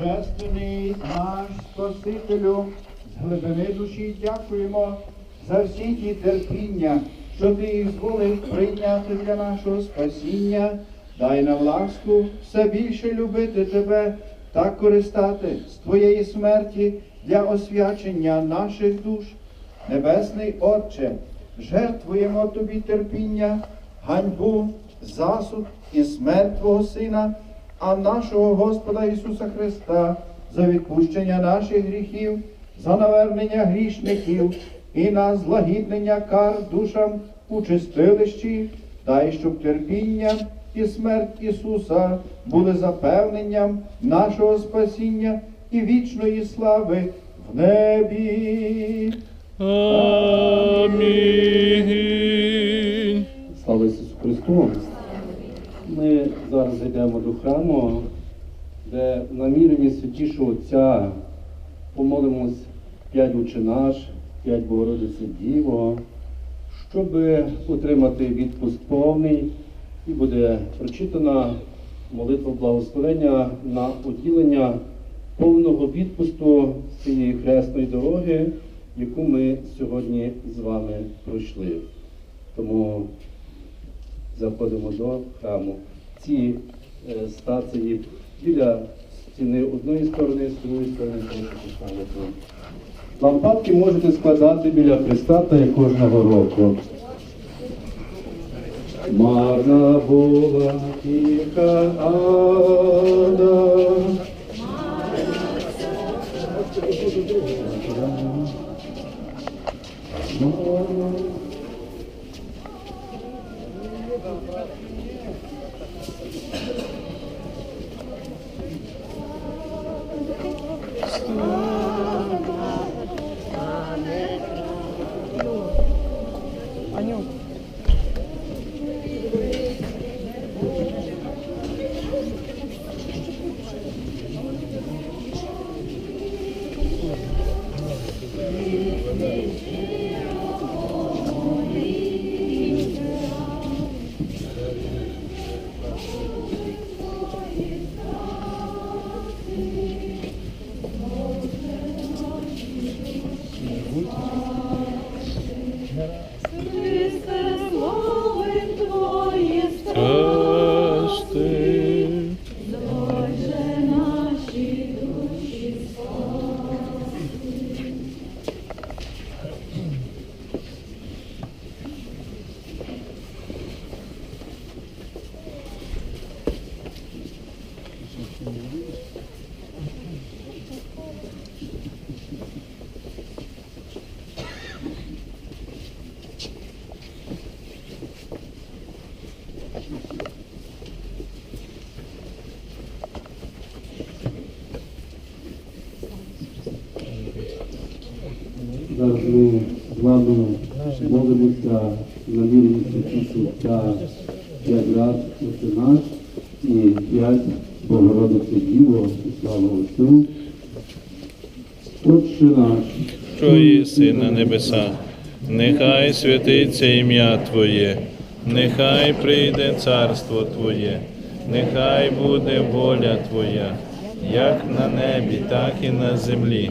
Божественний наш Спасителю, з глибини душі дякуємо за всі ті терпіння, що ти їх зволив прийняти для нашого спасіння. Дай нам ласку все більше любити тебе та користати з твоєї смерті для освячення наших душ. Небесний Отче, жертвуємо тобі терпіння, ганьбу, засуд і смерть Твого Сина, а нашого Господа Ісуса Христа за відпущення наших гріхів, за навернення грішників і на злагіднення кар душам у чистилищі, дай, щоб терпіння і смерть Ісуса були запевненням нашого спасіння і вічної слави в небі. Амінь. Слава Ісусу Христу! Ми зараз йдемо до храму, де в наміренні святішого Отця помолимось п'ять Отче наш, п'ять Богородиці Діво, щоб отримати відпуск повний, і буде прочитана молитва благословення на уділення повного відпусту цієї хресної дороги, яку ми сьогодні з вами пройшли. Тому заходимо до храму. Ці е, стації біля стіни одної сторони, з другої сторони прошу поставити. Лампадки можете складати біля Христа кожного року. Марна була тіха вами молимося на святішого Отця п'ять раз Отче наш і п'ять Богородиці Діво і слава Отцю. Отче наш, що єси на небесах, нехай святиться ім'я Твоє, нехай прийде царство Твоє, нехай буде воля Твоя, як на небі, так і на землі.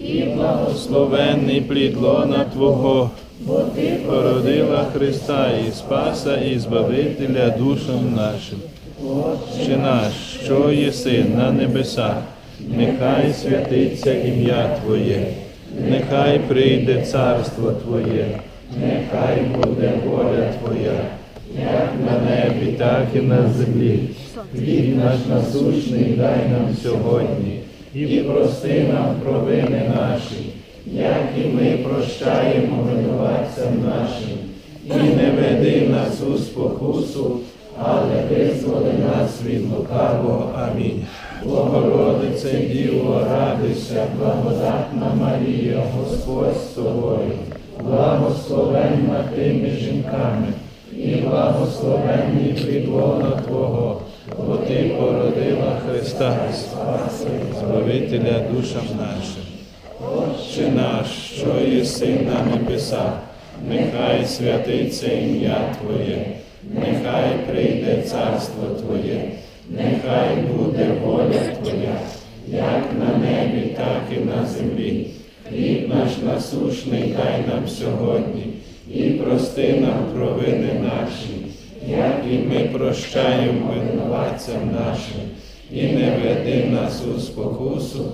і благословенний плід лона Твого, бо ти породила Христа і Спаса, і Збавителя душам нашим. Отче наш, що єси на небесах, нехай святиться ім'я Твоє, нехай прийде царство Твоє, нехай буде воля Твоя, як на небі, так і на землі. Хліб наш насущний дай нам сьогодні, і прости нам провини наші, як і ми прощаємо винуватцям нашим, і не веди нас у спокусу, але визволи нас від лукавого. Амінь. Богородице Діво, радуйся, благодатна Марія, Господь з тобою, благословенна ти жінками, і благословенний плідлона Твого, бо Ти породила Христа, Збавителя душам нашим. Отче наш, що єси на небесах, нехай святиться ім'я Твоє, нехай прийде царство Твоє, нехай буде воля Твоя, як на небі, так і на землі. Хліб наш насушний дай нам сьогодні, і прости нам провини наші, як і ми прощаємо винуватцям нашим, і не веди нас у спокусу,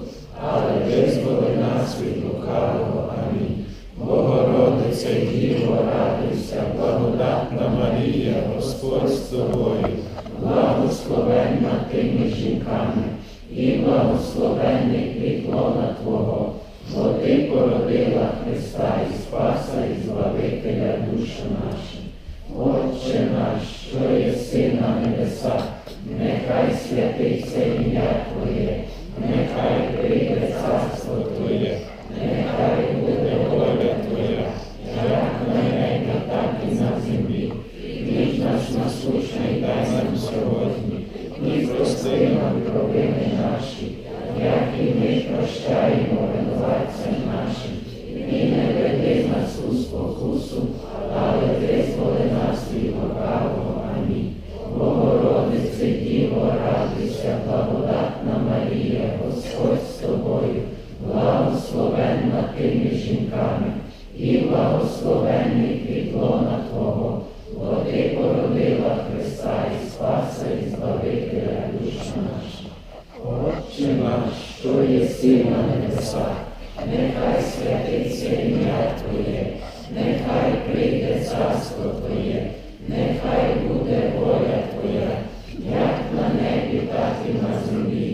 але визволи нас від лукавого. Амінь. Богородице, Діво, радуйся, благодатна Марія, Господь з тобою, благословенна ти жінками, і благословенний плід Твого, бо Ти породила Христа і Спаса і Збавителя душу наші. Отче наш, що єси на небесах, нехай святиться ім'я Твоє, Господь з тобою, благословенна ти між жінками, і благословенний плід лона Твого, бо Ти породила Христа і Спаса і Збавителя душ наших. Отче наш, що єси на небесах, нехай святиться ім'я Твоє, нехай прийде царство Твоє, нехай буде воля Твоя, як на небі, так і на землі.